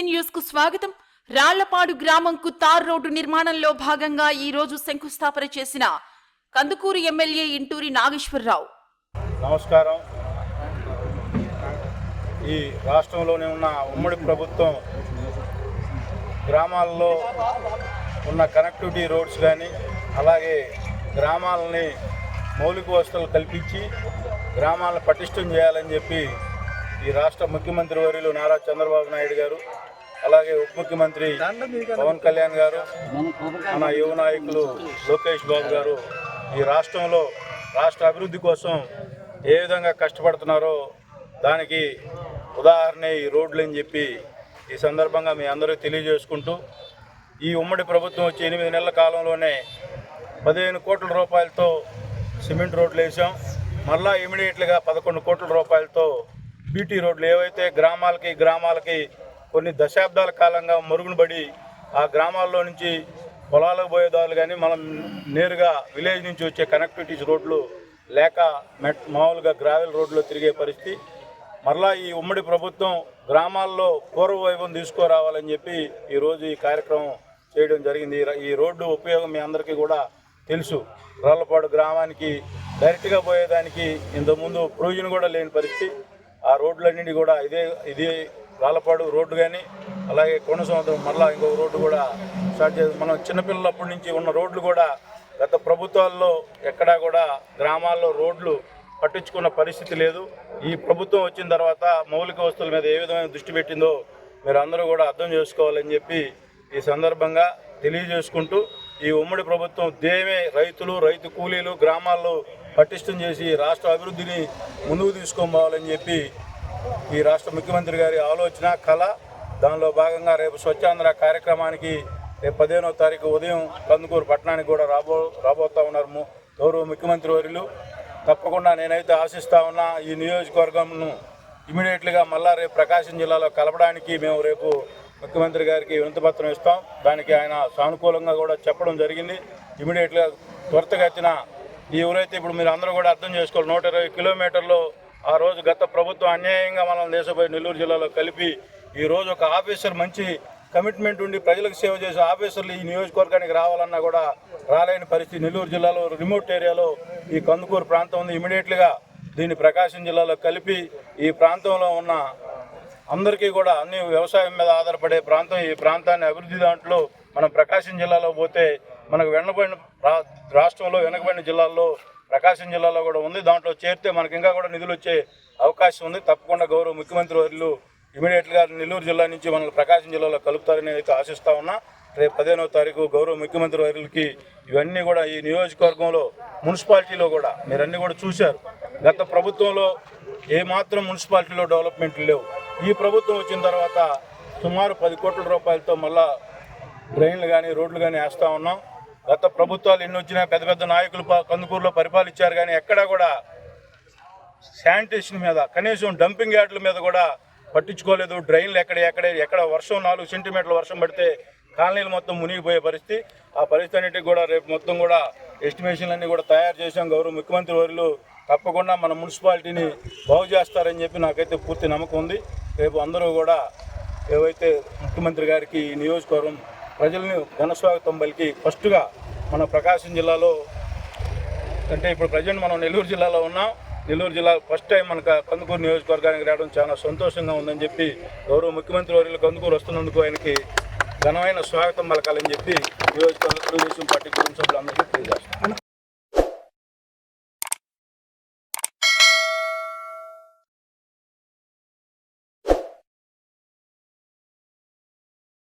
TC న్యూస్కు స్వాగతం. Rallapadu గ్రామంకు tar road నిర్మాణంలో భాగంగా ఈ రోజు శంకుస్థాపన చేసిన కందుకూరు ఎమ్మెల్యే ఇంటూరి నాగేశ్వరరావు. నమస్కారం. ఈ రాష్ట్రంలోనే ఉన్న ఉమ్మడి ప్రభుత్వం గ్రామాల్లో ఉన్న కనెక్టివిటీ రోడ్స్ కానీ అలాగే గ్రామాలని మౌలిక వసతులు కల్పించి గ్రామాలను పటిష్టం చేయాలని చెప్పి ఈ రాష్ట్ర ముఖ్యమంత్రి వర్యులు నారా చంద్రబాబు నాయుడు గారు అలాగే ఉప ముఖ్యమంత్రి పవన్ కళ్యాణ్ గారు మన యువ నాయకులు లోకేష్ బాబు గారు ఈ రాష్ట్రంలో రాష్ట్ర అభివృద్ధి కోసం ఏ విధంగా కష్టపడుతున్నారో దానికి ఉదాహరణ ఈ రోడ్లు అని చెప్పి ఈ సందర్భంగా మీ అందరికీ తెలియజేసుకుంటూ ఈ ఉమ్మడి ప్రభుత్వం వచ్చి ఎనిమిది నెలల కాలంలోనే పదిహేను కోట్ల రూపాయలతో సిమెంట్ రోడ్లు వేసాం మళ్ళా ఇమీడియట్గా పదకొండు కోట్ల రూపాయలతో బీటీ రోడ్లు ఏవైతే గ్రామాలకి గ్రామాలకి కొన్ని దశాబ్దాల కాలంగా మరుగునబడి ఆ గ్రామాల్లో నుంచి పొలాలకు పోయేదారులు కానీ మనం నేరుగా విలేజ్ నుంచి వచ్చే కనెక్టివిటీస్ రోడ్లు లేక మెట్ మామూలుగా గ్రావెల్ రోడ్లో తిరిగే పరిస్థితి. మరలా ఈ ఉమ్మడి ప్రభుత్వం గ్రామాల్లో పూర్వ వైభవం తీసుకురావాలని చెప్పి ఈరోజు ఈ కార్యక్రమం చేయడం జరిగింది. ఈ ఈ రోడ్డు ఉపయోగం మీ అందరికీ కూడా తెలుసు. రాళ్ళపాడు గ్రామానికి డైరెక్ట్గా పోయేదానికి ఇంతకుముందు ప్రయోజనం కూడా లేని పరిస్థితి. ఆ రోడ్లన్నింటినీ కూడా ఇదే ఇదే రాళ్ళపాడు రోడ్డు కానీ అలాగే కొండ సముద్రం మరలా ఇంకో రోడ్డు కూడా స్టార్ట్ చేసి మనం చిన్నపిల్లలప్పటి నుంచి ఉన్న రోడ్లు కూడా గత ప్రభుత్వాల్లో ఎక్కడా కూడా గ్రామాల్లో రోడ్లు పట్టించుకున్న పరిస్థితి లేదు. ఈ ప్రభుత్వం వచ్చిన తర్వాత మౌలిక వస్తువుల మీద ఏ విధమైన దృష్టి పెట్టిందో మీరు అందరూ కూడా అర్థం చేసుకోవాలని చెప్పి ఈ సందర్భంగా తెలియజేసుకుంటూ ఈ ఉమ్మడి ప్రభుత్వం దేమే రైతులు రైతు కూలీలు గ్రామాల్లో పటిష్టం చేసి రాష్ట్ర అభివృద్ధిని ముందుకు తీసుకొని పోవాలని చెప్పి ఈ రాష్ట్ర ముఖ్యమంత్రి గారి ఆలోచన కళ దానిలో భాగంగా రేపు స్వచ్ఛాంధ్ర కార్యక్రమానికి రేపు పదిహేనో తారీఖు ఉదయం కందుకూరు పట్టణానికి కూడా రాబో రాబోతా ఉన్నారు గౌరవ ముఖ్యమంత్రి వర్యులు. తప్పకుండా నేనైతే ఆశిస్తా ఉన్నా ఈ నియోజకవర్గంను ఇమీడియట్లీగా మళ్ళా రేపు ప్రకాశం జిల్లాలో కలపడానికి మేము రేపు ముఖ్యమంత్రి గారికి వినతిపత్రం ఇస్తాం. దానికి ఆయన సానుకూలంగా కూడా చెప్పడం జరిగింది. ఇమీడియట్గా త్వరితగతిన ఈ ఎవరైతే ఇప్పుడు మీరు అందరూ కూడా అర్థం చేసుకోవాలి. నూట ఇరవై కిలోమీటర్లు ఆ రోజు గత ప్రభుత్వం అన్యాయంగా మనం దేశపై నెల్లూరు జిల్లాలో కలిపి ఈ రోజు ఒక ఆఫీసర్ మంచి కమిట్మెంట్ ఉండి ప్రజలకు సేవ చేసే ఆఫీసర్లు ఈ నియోజకవర్గానికి రావాలన్నా కూడా రాలేని పరిస్థితి. నెల్లూరు జిల్లాలో రిమోట్ ఏరియాలో ఈ కందుకూరు ప్రాంతం ఉంది. ఇమీడియట్లుగా దీన్ని ప్రకాశం జిల్లాలో కలిపి ఈ ప్రాంతంలో ఉన్న అందరికీ కూడా అన్ని వ్యవసాయం మీద ఆధారపడే ప్రాంతం ఈ ప్రాంతాన్ని అభివృద్ధి దాంట్లో మనం ప్రకాశం జిల్లాలో పోతే మనకు వెనకబడిన రాష్ట్రంలో వెనకబడిన జిల్లాల్లో ప్రకాశం జిల్లాలో కూడా ఉంది. దాంట్లో చేరితే మనకి ఇంకా కూడా నిధులు వచ్చే అవకాశం ఉంది. తప్పకుండా గౌరవ ముఖ్యమంత్రి వర్యులు ఇమీడియట్గా నెల్లూరు జిల్లా నుంచి మనకు ప్రకాశం జిల్లాలో కలుపుతారని అయితే ఆశిస్తా ఉన్నా. రేపు పదిహేనవ తారీఖు గౌరవ ముఖ్యమంత్రి వర్యులకి ఇవన్నీ కూడా ఈ నియోజకవర్గంలో మున్సిపాలిటీలో కూడా మీరన్నీ కూడా చూశారు. గత ప్రభుత్వంలో ఏమాత్రం మున్సిపాలిటీలో డెవలప్మెంట్లు లేవు. ఈ ప్రభుత్వం వచ్చిన తర్వాత సుమారు పది కోట్ల రూపాయలతో మళ్ళా డ్రైన్లు కానీ రోడ్లు కానీ వేస్తూ ఉన్నాం. గత ప్రభుత్వాలు ఎన్ని వచ్చినా పెద్ద పెద్ద నాయకులు కందుకూరులో పరిపాలించారు కానీ ఎక్కడా కూడా శానిటేషన్ మీద కనీసం డంపింగ్ యార్డుల మీద కూడా పట్టించుకోలేదు. డ్రైన్లు ఎక్కడ ఎక్కడ ఎక్కడ వర్షం నాలుగు సెంటీమీటర్ల వర్షం పడితే కాలనీలు మొత్తం మునిగిపోయే పరిస్థితి. ఆ పరిస్థితి అన్నిటికి కూడా రేపు మొత్తం కూడా ఎస్టిమేషన్లన్నీ కూడా తయారు చేశాం. గౌరవ ముఖ్యమంత్రి వర్యులు తప్పకుండా మన మున్సిపాలిటీని బాగు చేస్తారని చెప్పి నాకైతే పూర్తి నమ్మకం ఉంది. రేపు అందరూ కూడా ఏవైతే ముఖ్యమంత్రి గారికి ఈ నియోజకవర్గం ప్రజలను ఘనస్వాగతం పలికి ఫస్ట్గా మన ప్రకాశం జిల్లాలో అంటే ఇప్పుడు ప్రజెంట్ మనం నెల్లూరు జిల్లాలో ఉన్నాం. నెల్లూరు జిల్లా ఫస్ట్ టైం మనకు కందుకూరు నియోజకవర్గానికి రావడం చాలా సంతోషంగా ఉందని చెప్పి గౌరవ ముఖ్యమంత్రి వర్యులు కందుకూరు వస్తున్నందుకు ఆయనకి ఘనమైన స్వాగతం పలకాలని చెప్పి నియోజకవర్గ తెలుగుదేశం పార్టీ గురించి